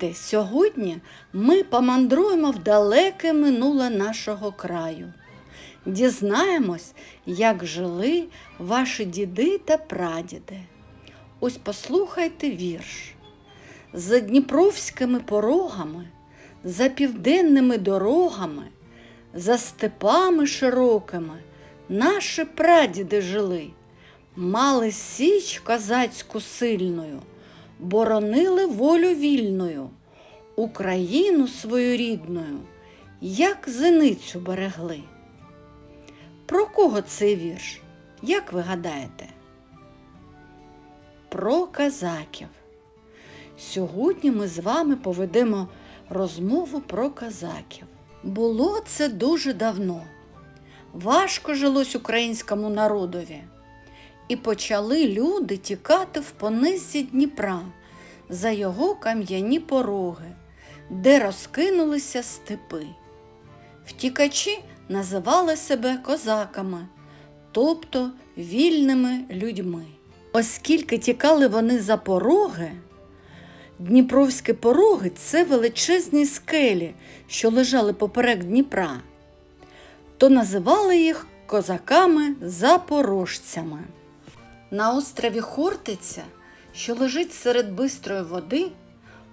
Діти, сьогодні ми помандруємо в далеке минуле нашого краю. Дізнаємось, як жили ваші діди та прадіди. Ось послухайте вірш. За дніпровськими порогами, за південними дорогами, за степами широкими наші прадіди жили, мали січ козацьку сильною, боронили волю вільною, Україну свою рідною, як зеницю берегли. Про кого цей вірш? Як ви гадаєте? Про козаків. Сьогодні ми з вами поведемо розмову про козаків. Було це дуже давно. Важко жилось українському народові. І почали люди тікати в понизі Дніпра за його кам'яні пороги, де розкинулися степи. Втікачі називали себе козаками, тобто вільними людьми. Оскільки тікали вони за пороги, Дніпровські пороги це величезні скелі, що лежали поперек Дніпра, то називали їх козаками-запорожцями. На острові Хортиця, що лежить серед бистрої води,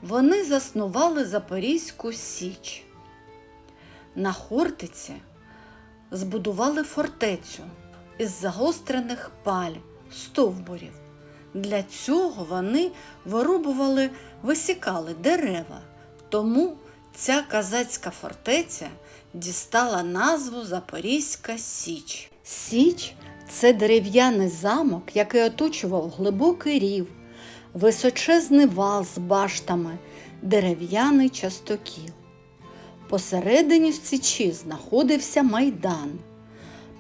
вони заснували Запорізьку Січ. На Хортиці збудували фортецю із загострених паль, стовбурів. Для цього вони вирубували, висікали дерева. Тому ця казацька фортеця дістала назву Запорізька Січ. Січ це дерев'яний замок, який оточував глибокий рів, височезний вал з баштами, дерев'яний частокіл. Посередині в січі знаходився майдан,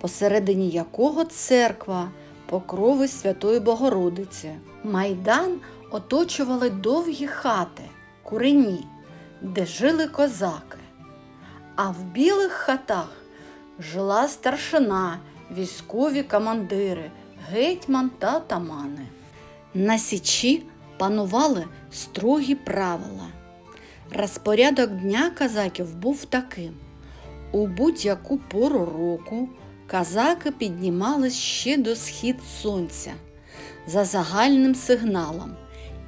посередині якого церква покрови Святої Богородиці. Майдан оточували довгі хати, курені, де жили козаки. А в білих хатах жила старшина, військові командири, гетьман та тамани. На січі панували строгі правила. Розпорядок дня казаків був таким. У будь-яку пору року казаки піднімались ще до схід сонця за загальним сигналом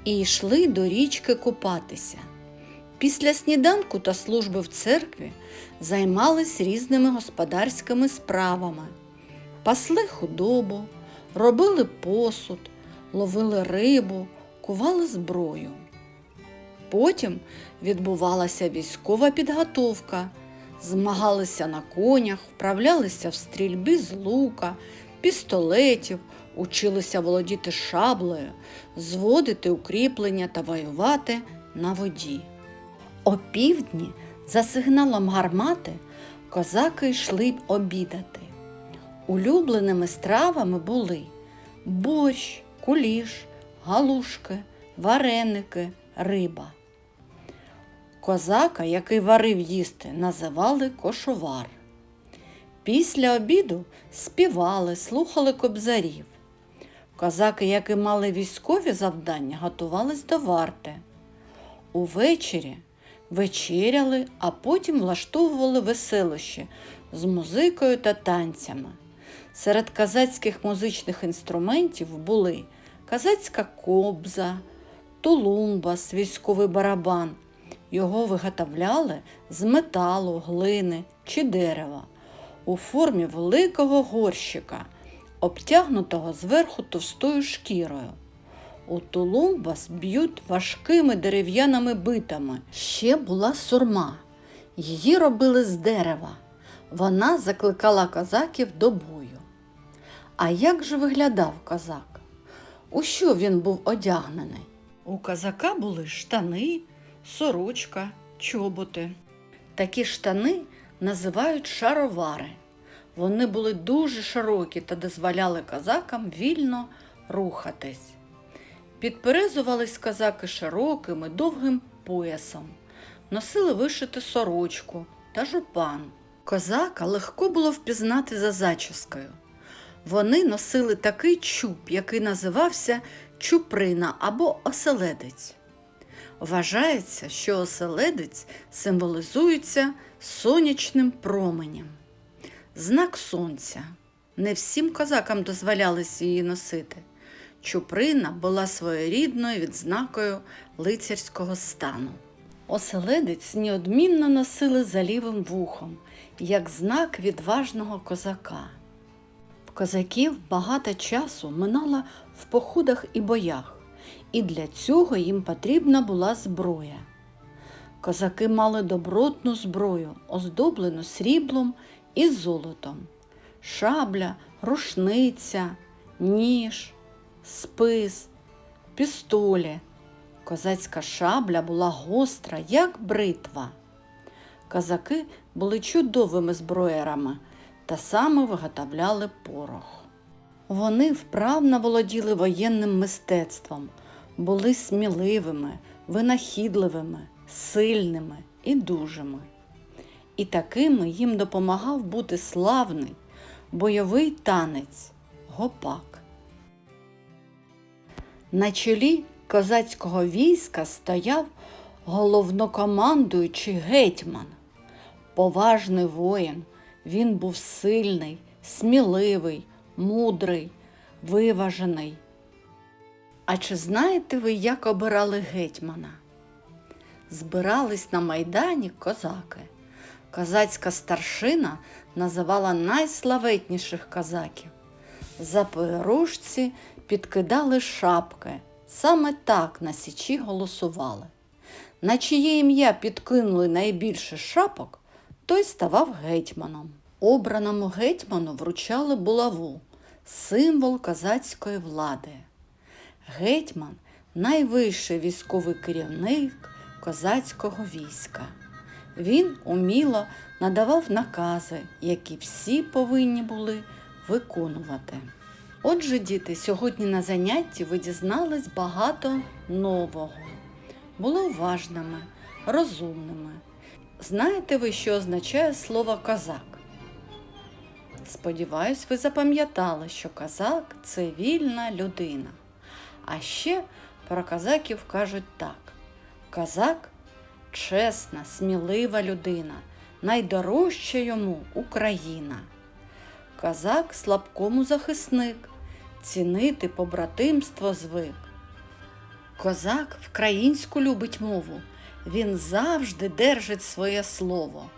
і йшли до річки купатися. Після сніданку та служби в церкві займались різними господарськими справами, пасли худобу, робили посуд, ловили рибу, кували зброю. Потім відбувалася військова підготовка, змагалися на конях, вправлялися в стрільбі з лука, пістолетів, училися володіти шаблею, зводити укріплення та воювати на воді. О півдні за сигналом гармати козаки йшли обідати. Улюбленими стравами були борщ, куліш, галушки, вареники, риба. Козака, який варив їсти, називали кошовар. Після обіду співали, слухали кобзарів. Козаки, які мали військові завдання, готувались до варти. Увечері вечеряли, а потім влаштовували веселище з музикою та танцями. Серед казацьких музичних інструментів були казацька кобза, тулумбас, військовий барабан. Його виготовляли з металу, глини чи дерева у формі великого горщика, обтягнутого зверху товстою шкірою. У тулумбас б'ють важкими дерев'яними битами. Ще була сурма. Її робили з дерева. Вона закликала козаків до бою. А як же виглядав козак? У що він був одягнений? У козака були штани, сорочка, чоботи. Такі штани називають шаровари. Вони були дуже широкі та дозволяли козакам вільно рухатись. Підперезувались козаки широким і довгим поясом, носили вишити сорочку та жупан. Козака легко було впізнати за зачіскою. Вони носили такий чуб, який називався чуприна або оселедець. Вважається, що оселедець символізується сонячним променем. Знак сонця. Не всім козакам дозволялось її носити. Чуприна була своєрідною відзнакою лицарського стану. Оселедець неодмінно носили за лівим вухом, як знак відважного козака. В козаків багато часу минало в походах і боях, і для цього їм потрібна була зброя. Козаки мали добротну зброю, оздоблену сріблом і золотом, шабля, рушниця, ніж, спис, пістолі. Козацька шабля була гостра, як бритва. Козаки були чудовими зброярами та саме виготовляли порох. Вони вправно володіли воєнним мистецтвом, були сміливими, винахідливими, сильними і дужими. І такими їм допомагав бути славний бойовий танець гопак. На чолі козацького війська стояв головнокомандуючий гетьман. Поважний воїн, він був сильний, сміливий, мудрий, виважений. А чи знаєте ви, як обирали гетьмана? Збирались на майдані козаки. Козацька старшина називала найславетніших козаків. Запорожці підкидали шапки. Саме так на січі голосували. На чиє ім'я підкинули найбільше шапок, той ставав гетьманом. Обраному гетьману вручали булаву, символ козацької влади. Гетьман найвищий військовий керівник козацького війська. Він уміло надавав накази, які всі повинні були виконувати. Отже, діти, сьогодні на занятті ви дізнались багато нового. Були уважними, розумними. Знаєте ви, що означає слово козак? Сподіваюсь, ви запам'ятали, що козак це вільна людина. А ще про козаків кажуть так: козак чесна, смілива людина, найдорожча йому Україна. Козак слабкому захисник, цінити побратимство звик. Козак вкраїнську любить мову, він завжди держить своє слово.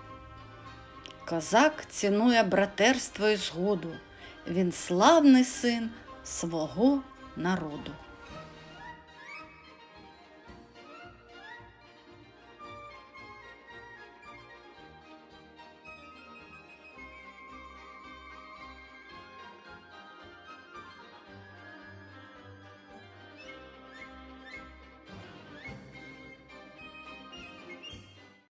Козак цінує братерство і згоду, він славний син свого народу.